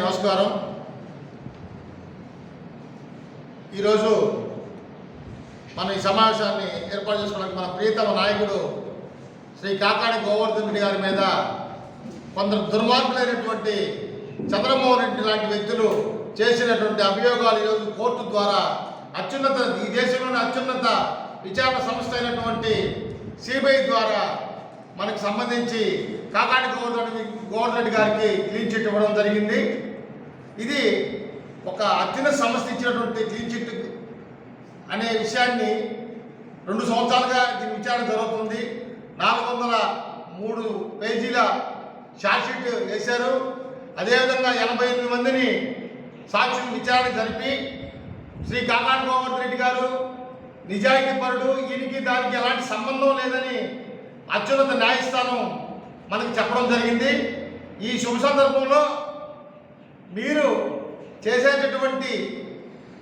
నమస్కారం. ఈరోజు మన ఈ సమావేశాన్ని ఏర్పాటు చేసుకోవడానికి మన ప్రియతమ నాయకుడు శ్రీ కాకాడి గోవర్ధన్ రెడ్డి గారి మీద కొందరు దుర్మార్గులైనటువంటి చంద్రమోహన్ రెడ్డి లాంటి వ్యక్తులు చేసినటువంటి అభియోగాలు ఈరోజు కోర్టు ద్వారా అత్యున్నత ఈ దేశంలోని అత్యున్నత విచారణ సంస్థ అయినటువంటి సిబిఐ ద్వారా మనకు సంబంధించి కాకాడి గోవర్ధన్ గోవర్ధన్ గారికి క్లీన్ చిట్ ఇవ్వడం జరిగింది. ఇది ఒక అత్యున్నత సంస్థ ఇచ్చినటువంటి క్లీన్ చిట్ అనే విషయాన్ని రెండు సంవత్సరాలుగా దీని విచారణ జరుగుతుంది. నాలుగు వందల మూడు పేజీల షార్ట్షీట్ వేశారు. అదేవిధంగా ఎనభై ఎనిమిది మందిని సాక్షులు విచారణ జరిపి శ్రీ కాకాని గోవర్ధన్ రెడ్డి గారు నిజాయితీ పరుడు ఈయనకి దానికి ఎలాంటి సంబంధం లేదని అత్యున్నత న్యాయస్థానం మనకి చెప్పడం జరిగింది. ఈ శుభ సందర్భంలో మీరు చేసేటటువంటి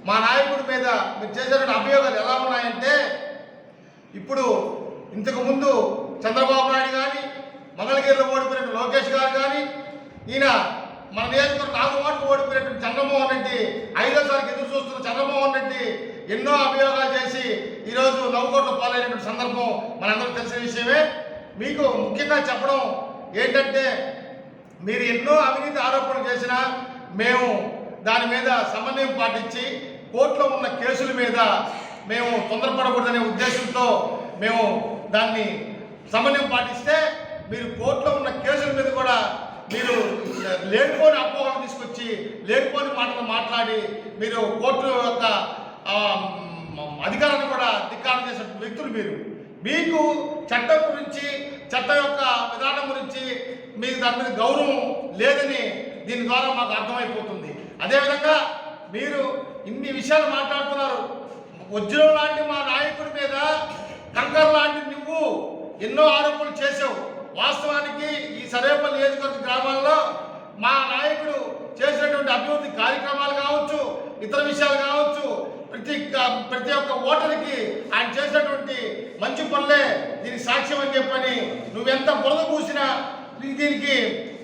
మా నాయకుడి మీద మీరు చేసేటువంటి అభియోగాలు ఎలా ఉన్నాయంటే ఇప్పుడు ఇంతకుముందు చంద్రబాబు నాయుడు కానీ మంగళగిరిలో ఓడిపోయిన లోకేష్ గారు కానీ ఈయన మన నియోజకవర్గం నాలుగు ఓట్లు ఓడిపోయినటువంటి చంద్రమోహన్ రెడ్డి ఐదోసారికి ఎదురు చూస్తున్న చంద్రమోహన్ రెడ్డి ఎన్నో అభియోగాలు చేసి ఈరోజు నవ్వుకోట్లు పాలైనటువంటి సందర్భం మనందరూ తెలిసిన విషయమే. మీకు ముఖ్యంగా చెప్పడం ఏంటంటే మీరు ఎన్నో అవినీతి ఆరోపణలు చేసినా మేము దాని మీద సమన్వయం పాటించి కోర్టులో ఉన్న కేసుల మీద మేము తొందరపడకూడదనే ఉద్దేశంతో మేము దాన్ని సమన్వయం పాటిస్తే మీరు కోర్టులో ఉన్న కేసుల మీద కూడా మీరు లేనిపోని అపోహలు తీసుకొచ్చి లేనిపోని మాటలు మాట్లాడి మీరు కోర్టు యొక్క అధికారాన్ని కూడా ధిక్కారం చేసే వ్యక్తులు మీరు. మీకు చట్టం గురించి చట్టం యొక్క విధానం గురించి మీకు దాని మీద గౌరవం లేదని దీని ద్వారా మాకు అర్థమైపోతుంది. అదేవిధంగా మీరు ఇన్ని విషయాలు మాట్లాడుతున్నారు. వజ్రం లాంటి మా నాయకుడి మీద కంకర్ లాంటి నువ్వు ఎన్నో ఆరోపణలు చేసావు వాస్తవానికి ఈ సరేపల్లి నియోజకవర్గ గ్రామాల్లో మా నాయకుడు చేసినటువంటి అభివృద్ధి కార్యక్రమాలు కావచ్చు ఇతర విషయాలు కావచ్చు ప్రతి ప్రతి ఒక్క ఓటర్కి ఆయన చేసినటువంటి మంచి పనులే దీనికి సాక్ష్యం అని చెప్పని నువ్వెంత బురద పూసినా నీ- దీనికి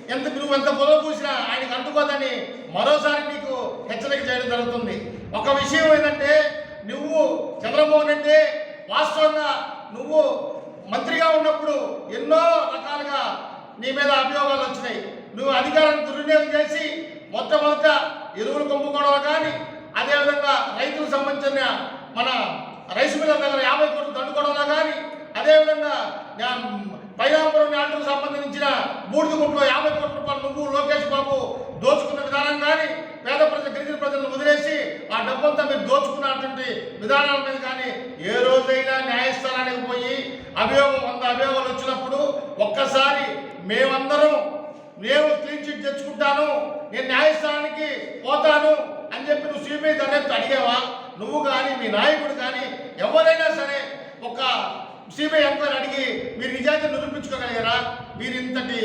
ఎంత నువ్వెంత బురద పూసినా ఆయనకు అందుకోదని మరోసారి నీకు హెచ్చరిక చేయడం జరుగుతుంది. ఒక విషయం ఏంటంటే నువ్వు చంద్రమోహన్ అంటే వాస్తవంగా నువ్వు మంత్రిగా ఉన్నప్పుడు ఎన్నో రకాలుగా నీ మీద అభియోగాలు వచ్చినాయి. నువ్వు అధికారాన్ని దుర్వినియోగం చేసి మొట్టమొదట ఎరువులు కొమ్ముకోవడం కానీ అదేవిధంగా రైతులకు సంబంధించిన మన రైస్ మిల్ల దగ్గర యాభై కోట్లు దండుకోవడంలో కానీ అదేవిధంగా నా- పైనాపురం నాటుకు సంబంధించిన బూడిద గుంట్లో యాభై కోట్ల రూపాయలు నువ్వు లోకేష్ బాబు దోచుకున్న విధానం కానీ పేద ప్రజలు గిరిజన ప్రజలను వదిలేసి ఆ డబ్బంతా మీరు దోచుకున్నటువంటి విధానాల మీద కానీ ఏ రోజైనా న్యాయస్థానానికి అభియోగం వంద అభియోగాలు వచ్చినప్పుడు ఒక్కసారి మేమందరం నేను క్లీన్ చిట్ తెచ్చుకుంటాను నేను న్యాయస్థానానికి పోతాను అని చెప్పి నువ్వు సిబిఐ దర్యాప్తు అడిగావా? నువ్వు కానీ మీ నాయకుడు కానీ ఎవరైనా సరే ఒక సిబిఐ ఎంక్వైరీ అడిగి మీరు నిజాయితీ నిరూపించుకోగలిగారా? మీరు ఇంతటి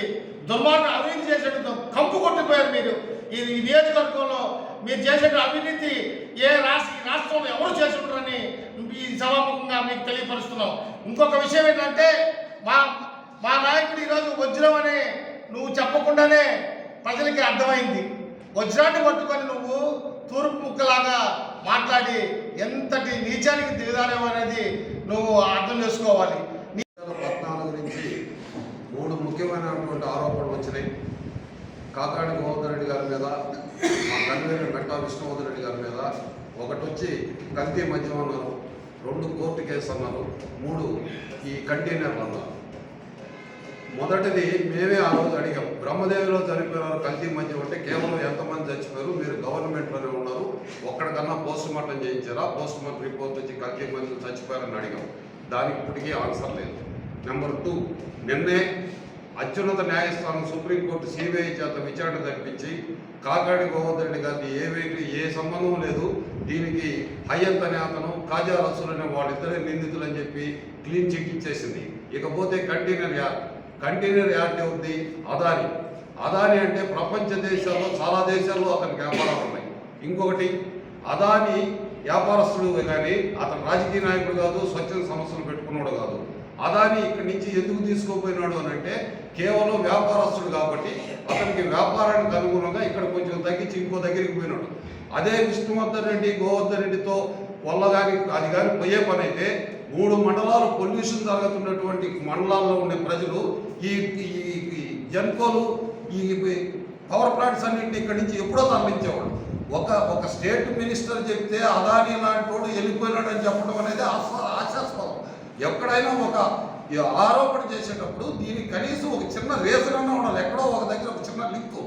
దుర్మార్గం అవినీతి చేసేటంతో కంపు కొట్టిపోయారు మీరు. ఈ ఈ నియోజకవర్గంలో మీరు చేసే అవినీతి ఏ రాష్ట్ర ఈ రాష్ట్రంలో ఎవరు చేసి ఉంటారని ఈ సభాముఖంగా మీకు తెలియపరుస్తున్నాం ఇంకొక విషయం ఏంటంటే మా మా నాయకుడు ఈరోజు వజ్రం అని నువ్వు చెప్పకుండానే ప్రజలకి అర్థమైంది. వజ్రాన్ని పట్టుకొని నువ్వు తూర్పు ముక్కలాగా మాట్లాడి ఎంతటి నీచానికి దిగదారేమో అనేది నువ్వు అర్థం చేసుకోవాలి. నీ రెండు పద్నాలుగు నుంచి మూడు ముఖ్యమైనటువంటి ఆరోపణలు వచ్చినాయి. కాకాడి గోవర్ధన్ రెడ్డి గారి మీద మా కన్వీనర్ మెట్టా విష్ణువర్ధన్ రెడ్డి గారి మీద ఒకటి వచ్చి కల్తీ మద్యం అన్నారు రెండు కోర్టు కేసు అన్నారు మూడు ఈ కంటైనర్లు అన్నారు మొదటిది మేమే ఆ రోజు అడిగాం. బ్రహ్మదేవిలో చనిపోయినారు కల్తీ మధ్య ఉంటే కేవలం ఎంతమంది చచ్చిపోయారు మీరు గవర్నమెంట్లోనే ఉన్నారు ఒక్కడికన్నా పోస్ట్ మార్టం చేయించారా? పోస్ట్ మార్టం రిపోర్ట్ వచ్చి కల్తీ మద్యం చచ్చిపోయారని అడిగాం. దానికి ఇప్పటికీ ఆన్సర్ లేదు. నెంబర్ టూ నిన్నే అత్యున్నత న్యాయస్థానం సుప్రీంకోర్టు సిబిఐ చేత విచారణ జరిపించి కాకాడి గోవర్ధన్ రెడ్డి గారికి ఏ ఏ సంబంధం లేదు దీనికి హయ్యంత్ అనే అతను కాజా రసూల్ అనే వాళ్ళిద్దరే నిందితులు అని చెప్పి క్లీన్ చిట్ ఇచ్చేసింది. ఇకపోతే కంటైనర్ యార్డ్. కంటైనర్ యార్డ్ ఉంది అదాని. అదాని అంటే ప్రపంచ దేశాల్లో చాలా దేశాల్లో అతనికి వ్యాపారాలు ఉన్నాయి. ఇంకొకటి అదాని వ్యాపారస్తుడు కానీ అతను రాజకీయ నాయకుడు కాదు స్వచ్ఛంద సమస్యలు పెట్టుకున్నాడు కాదు. అదాని ఇక్కడి నుంచి ఎందుకు తీసుకోపోయినాడు అని అంటే కేవలం వ్యాపారస్తుడు కాబట్టి అతనికి వ్యాపారానికి అనుగుణంగా ఇక్కడ కొంచెం తగ్గించి ఇంకో దగ్గరికి పోయినాడు. అదే విష్ణువర్ధన్ రెడ్డి గోవర్ధన్ రెడ్డితో వల్ల కానీ అది కానీ పోయే పని అయితే మూడు మండలాలు పొల్యూషన్ జరుగుతున్నటువంటి మండలాల్లో ఉండే ప్రజలు ఈ ఈ జన్కోలు ఈ పవర్ ప్లాంట్స్ అన్నింటినీ ఇక్కడి నుంచి ఎప్పుడో తరలించేవాడు ఒక ఒక స్టేట్ మినిస్టర్ చెప్తే అదాని లాంటి వాడు వెళ్ళిపోయినాడు అని చెప్పడం అనేది ఆశాస్పదం. ఎక్కడైనా ఒక ఆరోపణ చేసేటప్పుడు దీనికి కనీసం ఒక చిన్న రీజన్ అన్న ఉండాలి. ఎక్కడో ఒక దగ్గర ఒక చిన్న లింక్.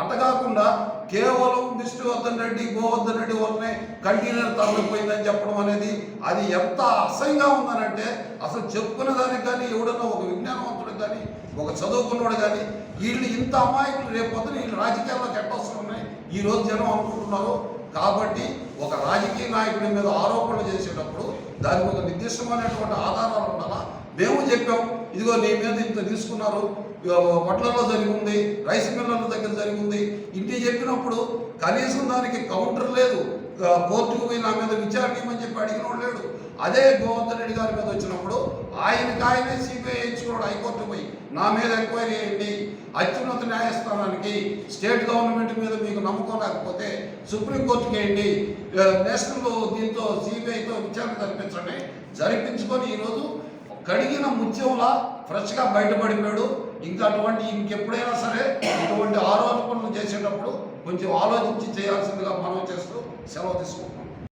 అట్ట కాకుండా కేవలం విష్ణువర్ధన్ రెడ్డి గోవర్ధన్ రెడ్డి వల్లనే కంటైనర్ తరలిపోయిందని చెప్పడం అనేది అది ఎంత అసహ్యంగా ఉందనంటే అసలు చెప్పుకునే దానికి కానీ ఎవడన్నా ఒక విజ్ఞానవంతుడు కానీ ఒక చదువుకున్నవాడు కానీ వీళ్ళు ఇంత అమాయకులు రేపు పొద్దున వీళ్ళు రాజకీయాల్లోకి ఎట్టొస్తున్నాయి ఈ రోజు జనం అనుకుంటున్నారు కాబట్టి ఒక రాజకీయ నాయకుడి మీద ఆరోపణలు చేసేటప్పుడు దానికి ఒక నిర్దిష్టమైనటువంటి ఆధారాలు ఉండాలా? మేము చెప్పాం ఇదిగో నీ మీద ఇంత తీసుకున్నారు ఇగో వడ్లలో జరిగి ఉంది రైస్ మిల్లర్ల దగ్గర జరిగి ఉంది చెప్పినప్పుడు కనీసం దానికి కౌంటర్ లేదు కోర్టుకు పోయి నా మీద విచారణ ఇవ్వమని చెప్పి అడిగినోడు లేడు. అదే గోవర్ధన్ రెడ్డి గారి మీద వచ్చినప్పుడు ఆయనకి ఆయనే సిబిఐ ఎంచుకున్నాడు హైకోర్టు పోయి నా మీద ఎంక్వైరీ చేయండి. అత్యున్నత న్యాయస్థానానికి స్టేట్ గవర్నమెంట్ మీద మీకు నమ్మకం లేకపోతే సుప్రీంకోర్టుకి వేయండి. నేషనల్ దీంతో సిబిఐతో విచారణ జరిపించండి. జరిపించుకొని ఈరోజు కడిగిన ముత్యంలా ఫ్రెష్గా బయటపడిపోయాడు. ఇంకా అటువంటి ఇంకెప్పుడైనా సరే ఇటువంటి ఆరోపణలు చేసేటప్పుడు కొంచెం ఆలోచించి చేయాల్సిందిగా మనం చేస్తూ సెలవు తీసుకుంటున్నాం.